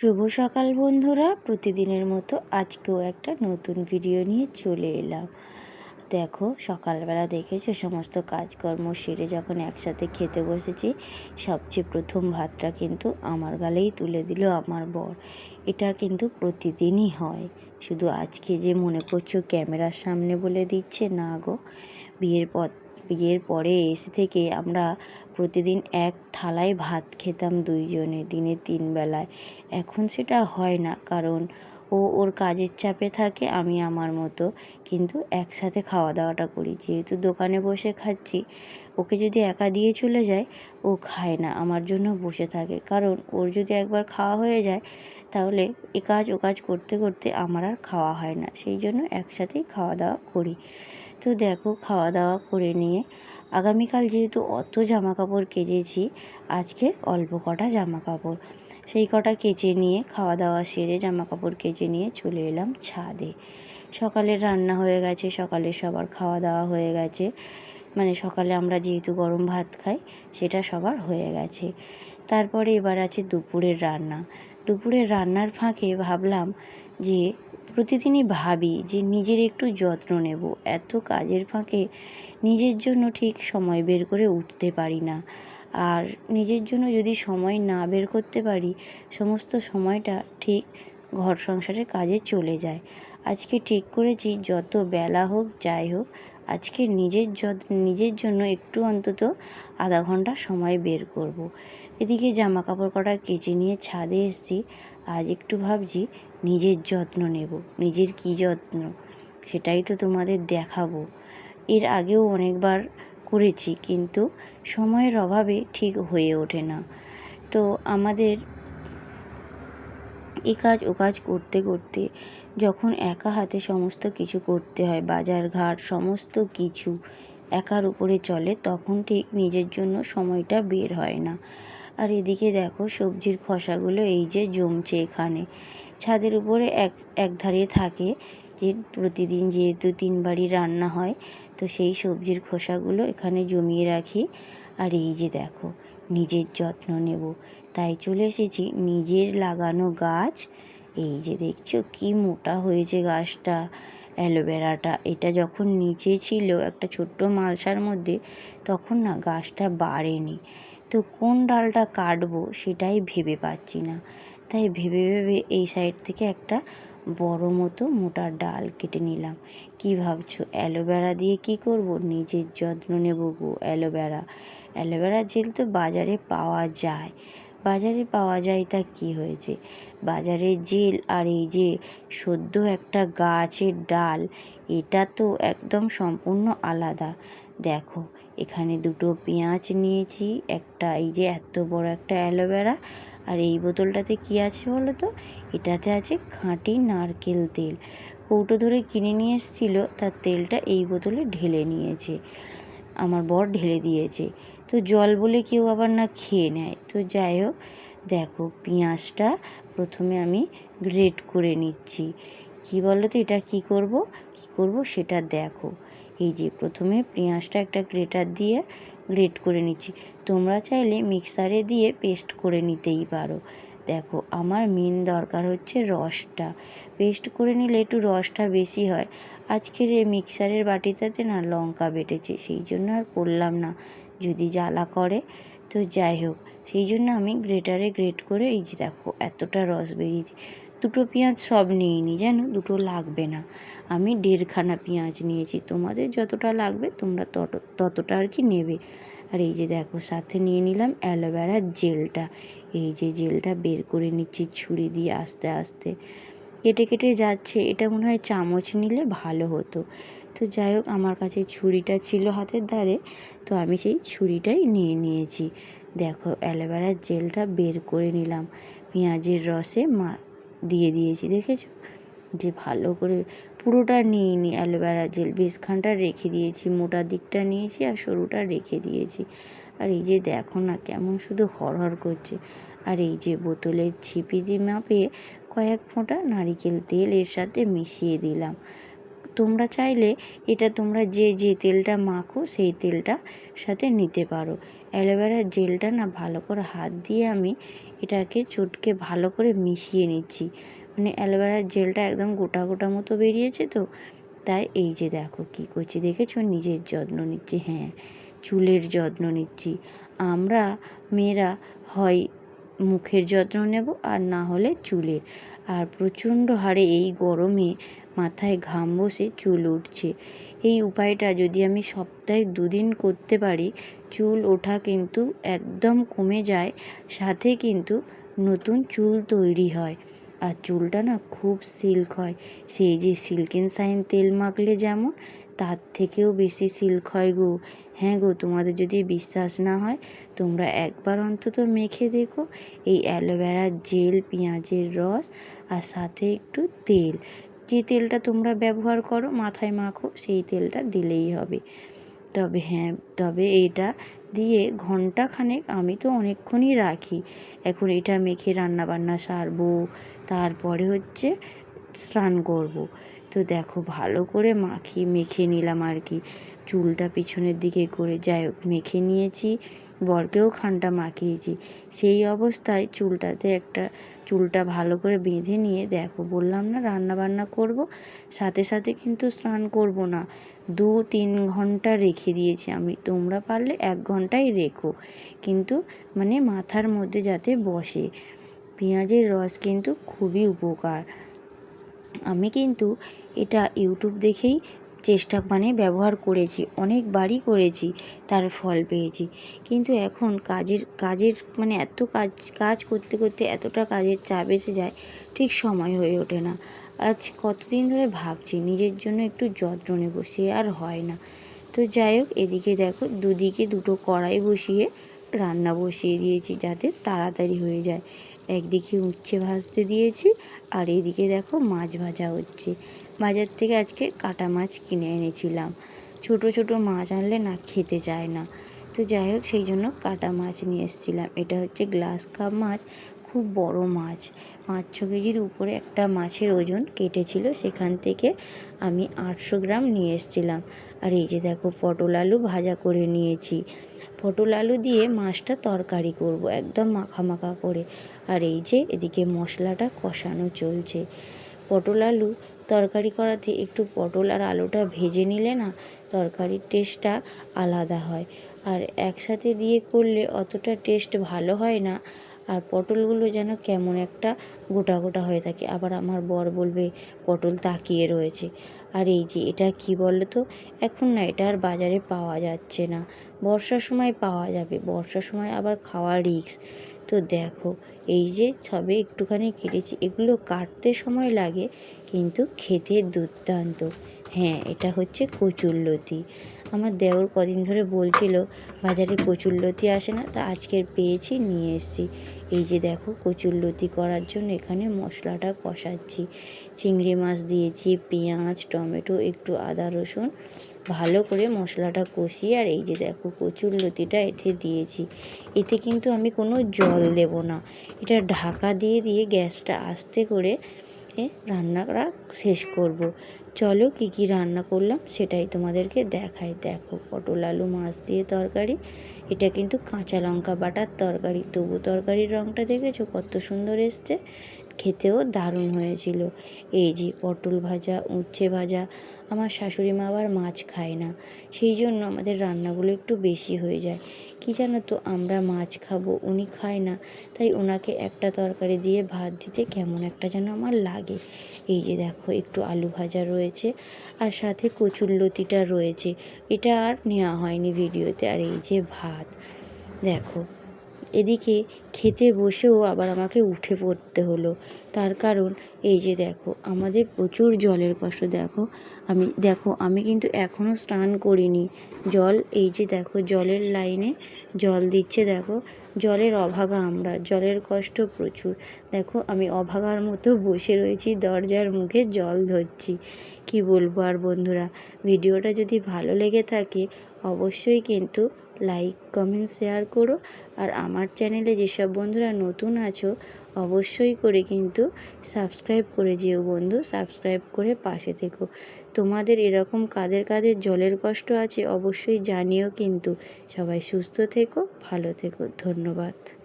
শুভ সকাল বন্ধুরা। প্রতিদিনের মতো আজকেও একটা নতুন ভিডিও নিয়ে চলে এলাম। দেখো, সকালবেলা দেখেছ সমস্ত কাজকর্ম সেরে যখন একসাথে খেতে বসেছি, সবচেয়ে প্রথম ভাতটা কিন্তু আমার গালেই তুলে দিল আমার বর। এটা কিন্তু প্রতিদিনই হয়। শুধু আজকে যে মনে করছ ক্যামেরার সামনে বলে দিচ্ছে, না গো। বিয়ের পর বিয়ের পরে এসে থেকে আমরা প্রতিদিন এক থালায় ভাত খেতাম দুইজনে দিনে তিন বেলায়। এখন সেটা হয় না, কারণ ও ওর কাজের চাপে থাকে, আমি আমার মতো। কিন্তু একসাথে খাওয়া দাওয়াটা করি। যেহেতু দোকানে বসে খাচ্ছি, ওকে যদি একা দিয়ে চলে যায়, ও খায় না, আমার জন্য বসে থাকে। কারণ ওর যদি একবার খাওয়া হয়ে যায়, তাহলে এ কাজ ও কাজ করতে করতে আমার আর খাওয়া হয় না। সেই জন্য একসাথেই খাওয়া দাওয়া করি। তো দেখো খাওয়া দাওয়া করে নিয়ে আগামীকাল যেহেতু অত জামা কাপড় কেচেছি, আজকে অল্প কটা জামা কাপড় সেই কটা কেচে নিয়ে খাওয়া দাওয়া সেরে জামা কাপড় কেচে নিয়ে চলে এলাম ছাদে। সকালের রান্না হয়ে গেছে, সকালে সবার খাওয়া দাওয়া হয়ে গেছে। মানে সকালে আমরা যেহেতু গরম ভাত খাই, সেটা সবার হয়ে গেছে। তারপরে এবার আছে দুপুরের রান্না। দুপুরের রান্নার ফাঁকে ভাবলাম যে প্রতিদিনই ভাবি যে নিজের একটু যত্ন নেব। এত কাজের ফাঁকে নিজের জন্য ঠিক সময় বের করে উঠতে পারি না। আর নিজের জন্য যদি সময় না বের করতে পারি, সমস্ত সময়টা ঠিক ঘর সংসারের কাজে চলে যায়। আজকে ঠিক করেছি, যত বেলা হোক, যাই হোক, আজকে নিজের নিজের জন্য একটু অন্তত আধা ঘণ্টা সময় বের করব। এদিকে জামা কাপড় কটা কেচে নিয়ে ছাদে এসেছি। আজ একটু ভাবছি, নিজের যত্ন নেব। নিজের কী যত্ন? সেটাই তো তোমাদের দেখাবো। এর আগেও অনেকবার করেছি, কিন্তু সময়ের অভাবে ঠিক হয়ে ওঠে না। তো আমাদের এ কাজ, ও কাজ করতে করতে যখন একা হাতে সমস্ত কিছু করতে হয়, বাজার ঘাট সমস্ত কিছু একার উপরে চলে, তখন ঠিক নিজের জন্য সময়টা বের হয় না। আর এদিকে দেখো সবজির খোসাগুলো এই যে জমছে এখানে। ছাদের উপরে এক এক ধারে থাকে যে প্রতিদিন যেহেতু তিনবারই রান্না হয়, তো সেই সবজির খোসাগুলো এখানে জমিয়ে রাখি। আর এই যে দেখো, নিজের যত্ন নেব। তাই চলে এসেছি নিজের লাগানো গাছ। এই যে দেখছ কি মোটা হয়েছে গাছটা, অ্যালোভেরাটা। এটা যখন নিচে ছিল একটা ছোট্ট মালসার মধ্যে, তখন না গাছটা বাড়েনি। তো কোন ডালটা কাটবো সেটাই ভেবে পাচ্ছি না। তাই ভেবে ভেবে এই সাইড থেকে একটা বড় মতো মোটা ডাল কেটে নিলাম। কি ভাবছ? অ্যালোভেরা দিয়ে কি করব? নিজের যত্ন নেব গো অ্যালোভেরা। অ্যালোভেরা জেল তো বাজারে পাওয়া যায়। বাজারে পাওয়া যায় তা কি হয়েছে? বাজারে জেল আর এই যে সদ্য একটা গাছের ডাল, এটা তো একদম সম্পূর্ণ আলাদা। দেখো, এখানে দুটো পেঁয়াজ নিয়েছি, একটা এই যে এত বড় একটা অ্যালোভেরা, আর এই বোতলটাতে কি আছে বলো তো? এটাতে আছে খাঁটি নারকেল তেল। কৌটো ধরে কিনে নিয়ে এসেছিল, তার তেলটা এই বোতলে ঢেলে নিয়েছে। আমার বর ঢেলে দিয়েছে। তো জল বলে কেউ আবার না খেয়ে নেয়। তো যাই হোক, দেখো পেঁয়াজটা প্রথমে আমি গ্রেট করে নিচ্ছি। কি বলো তো এটা কি করব? কি করব সেটা দেখো। এই যে প্রথমে পেঁয়াজটা একটা গ্রেটার দিয়ে গ্রেট করে নিচ্ছি। তোমরা চাইলে মিক্সারে দিয়ে পেস্ট করে নিতেই পারো। দেখো, আমার মেন দরকার হচ্ছে রসটা। পেস্ট করে নিলে একটু রসটা বেশি হয়। আজকের এই মিক্সারের বাটিটাতে না লঙ্কা বেটেছে, সেই জন্য আর করলাম না। যদি জ্বালা করে, তো যাই হোক, সেই জন্য আমি গ্রেটারে গ্রেট করে এই যে দেখো, এতটা রস বেরিয়েছে। দুটো পেঁয়াজ সব নিইনি জানো দুটো লাগবে না। আমি দেড়খানা পেঁয়াজ নিয়েছি, তোমাদের যতটা লাগবে তোমরা তত, ততটা আর কি নেবে। আর এই যে দেখো, সাথে নিয়ে নিলাম অ্যালোভেরার জেলটা। এই যে জেলটা বের করে নিচ্ছি ছুরি দিয়ে আস্তে আস্তে। কেটে কেটে যাচ্ছে, এটা মনে হয় চামচ নিলে ভালো হতো। তো যাই হোক, আমার কাছে ছুরিটা ছিল হাতের ধারে তো আমি সেই ছুরিটাই নিয়ে নিয়েছি। দেখো অ্যালোভেরার জেলটা বের করে নিলাম। পেঁয়াজের রসে মা, দিয়ে দিয়েছি, দেখেছ? যে ভালো করে পুরোটা নিয়ে নি অ্যালোভেরা জেল। বেশখানটা রেখে দিয়েছি, মোটা দিকটা নিয়েছি আর সরুটা রেখে দিয়েছি। আর এই যে দেখো না কেমন শুধু হরহর করছে। আর এই যে বোতলের ছিপি দিয়ে মাপে কয়েক ফোঁটা নারিকেল তেল এর সাথে মিশিয়ে দিলাম। তোমরা চাইলে এটা তোমরা যে যে তেলটা মাখো সেই তেলটা সাথে নিতে পারো। অ্যালোভেরার জেলটা না ভালো করে হাত দিয়ে আমি এটাকে চটকে ভালো করে মিশিয়ে নিচ্ছি। মানে অ্যালোভেরার জেলটা একদম গোটা গোটা মতো বেরিয়েছে তো? তাই এই যে দেখো কী করছি, দেখেছ? নিজের যত্ন নিচ্ছি হ্যাঁ চুলের যত্ন নিচ্ছি। আমরা মেয়েরা হয় মুখের যত্ন নেব আর না হলে চুলের। আর প্রচণ্ড হারে এই গরমে মাথায় ঘাম বসে চুল উঠছে। এই উপায়টা যদি আমি সপ্তাহে দুদিন করতে পারি, চুল ওঠা কিন্তু একদম কমে যায়, সাথে কিন্তু নতুন চুল তৈরি হয়। আর চুলটা না খুব সিল্ক হয়। সেই যে সিল্কেন সাইন তেল মাখলে যেমন, তার থেকেও বেশি সিল্ক হয় গো। হ্যাঁ গো, তোমাদের যদি বিশ্বাস না হয়, তোমরা একবার অন্তত মেখে দেখো এই অ্যালোভেরার জেল, পেঁয়াজের রস আর সাথে একটু তেল। যে তেলটা তোমরা ব্যবহার করো, মাথায় মাখো, সেই তেলটা দিলেই হবে। তবে হ্যাঁ তবে এটা দিয়ে ঘণ্টা খানেক আমি তো অনেকক্ষণই রাখি। এখন এটা মেখে রান্নাবান্না সারবো, তারপরে হচ্ছে স্নান করব। তো দেখো ভালো করে মাখি মেখে নিলাম আর কি। চুলটা পিছনের দিকে করে যাই হোক, মেখে নিয়েছি। বরকেও খানটা মাখিয়েছি। সেই অবস্থায় চুলটাতে একটা, চুলটা ভালো করে বেঁধে নিয়ে দেখো, বললাম না রান্না বান্না করব? সাথে সাথে কিন্তু স্নান করব না। দু তিন ঘণ্টা রেখে দিয়েছি আমি, তোমরা পারলে এক ঘন্টাই রেখো। কিন্তু মানে মাথার মধ্যে যাতে বসে। পেঁয়াজের রস কিন্তু খুবই উপকার। আমি কিন্তু এটা ইউটিউব দেখেই চেষ্টা মানে ব্যবহার করেছি অনেকবারই করেছি, তার ফল পেয়েছি। কিন্তু এখন কাজের কাজের মানে এত কাজ কাজ করতে করতে এতটা কাজের চাপ এসে যায়, ঠিক সময় হয়ে ওঠে না। আজ কতদিন ধরে ভাবছি নিজের জন্য একটু যত্ন নেব, সে আর হয় না। তো যাই হোক, এদিকে দেখো দুদিকে দুটো কড়াই বসিয়ে রান্না বসিয়ে দিয়েছি যাতে তাড়াতাড়ি হয়ে যায়। একদিকে উচ্ছে ভাজতে দিয়েছি, আর এদিকে দেখো মাছ ভাজা হচ্ছে। বাজার থেকে আজকে কাটা মাছ কিনে এনেছিলাম। ছোট ছোট মাছ আনলে না খেতে চায় না। তো যাই হোক, সেই জন্য কাটা মাছ নিয়ে এসেছিলাম। এটা হচ্ছে গ্লাস কাপ মাছ, খুব বড় মাছ। পাঁচ, ছ কেজির উপরে একটা মাছের ওজন কেটেছিল। সেখান থেকে আমি আটশো গ্রাম নিয়ে এসেছিলাম। আর এই যে দেখো, পটল আলু ভাজা করে নিয়েছি। পটল আলু দিয়ে মাছটা তরকারি করব, একদম মাখা মাখা করে। আর এই যে এদিকে মশলাটা কষানো চলছে। পটল আলু তরকারি করাতে একটু পটল আর আলুটা ভেজে নিলে না তরকারির টেস্টটা আলাদা হয়। আর একসাথে দিয়ে করলে অতটা টেস্ট ভালো হয় না। আর পটলগুলো যেন কেমন একটা গোটা গোটা হয়ে থাকে। আবার আমার বর বলবে, পটল তাকিয়ে রয়েছে। আর এই যে এটা কি বলো তো এখন না এটা আর বাজারে পাওয়া যাচ্ছে না। বর্ষার সময় পাওয়া যাবে। বর্ষার সময় আবার খাওয়া রিস্ক। তো দেখো, এই যে সবে একটুখানি কেটেছি, এগুলো কাটতে সময় লাগে, কিন্তু খেতে দুর্দান্ত। হ্যাঁ এটা হচ্ছে কচুরলতি আমার দেওর কদিন ধরে বলছিল, বাজারে কচুরলতি আসে না, তা আজকের পেয়েছি, নিয়ে এসেছি। এই যে দেখো কচুরলতি করার জন্য এখানে মশলাটা কষাচ্ছি। চিংড়ি মাছ দিয়েছি, পেঁয়াজ, টমেটো, একটু আদা, রসুন ভালো করে মশলাটা কষিয়ে আর এই যে দেখো কচুর লতিটা এতে দিয়েছি। এতে কিন্তু আমি কোনো জল দেব না। এটা ঢাকা দিয়ে দিয়ে গ্যাসটা আস্তে করে রান্নাটা শেষ করব। চলো কি কি রান্না করলাম সেটাই তোমাদেরকে দেখাই। দেখো পটল আলু, মাছ দিয়ে তরকারি, এটা কিন্তু কাঁচা লঙ্কা বাটার তরকারি। তবু তরকারির রঙটা দেখেছ? কত সুন্দর এসছে। খেতেও দারুণ হয়েছিল। এই যে পটল ভাজা, উচ্ছে ভাজা, আমার শাশুড়ি মা আবার মাছ খায় না। সেই জন্য আমাদের রান্নাগুলো একটু বেশি হয়ে যায়। কী জানো তো, আমরা মাছ খাব, উনি খায় না। তাই ওনাকে একটা তরকারি দিয়ে ভাত দিতে কেমন একটা যেন আমার লাগে। এই যে দেখো, একটু আলু ভাজা রয়েছে আর সাথে কচুর লতিটা রয়েছে। এটা আর নেওয়া হয়নি ভিডিওতে, আর এই যে ভাত। দেখো এদিকে খেতে বসেও আবার আমাকে উঠে পড়তে হলো। তার কারণ, এই যে দেখো, আমাদের প্রচুর জলের কষ্ট। দেখো, আমি দেখো, আমি কিন্তু এখনও স্নান করিনি। জল, এই যে দেখো, জলের লাইনে জল দিচ্ছে, দেখো, জলের অভাগা আমরা, জলের কষ্ট প্রচুর। দেখো, আমি অভাগার মতো বসে রয়েছি, দরজার মুখে জল ধরছি। কি বলব আর বন্ধুরা, ভিডিওটা যদি ভালো লেগে থাকে, অবশ্যই কিন্তু লাইক কমেন্ট শেয়ার করো। আর আমার চ্যানেলে যেসব বন্ধুরা নতুন আছো, অবশ্যই করে কিন্তু সাবস্ক্রাইব করে যেও বন্ধু। সাবস্ক্রাইব করে পাশে থেকো। তোমাদের এরকম কাদের কাদের জলের কষ্ট আছে, অবশ্যই জানিও কিন্তু। সবাই সুস্থ থেকো, ভালো থেকো। ধন্যবাদ।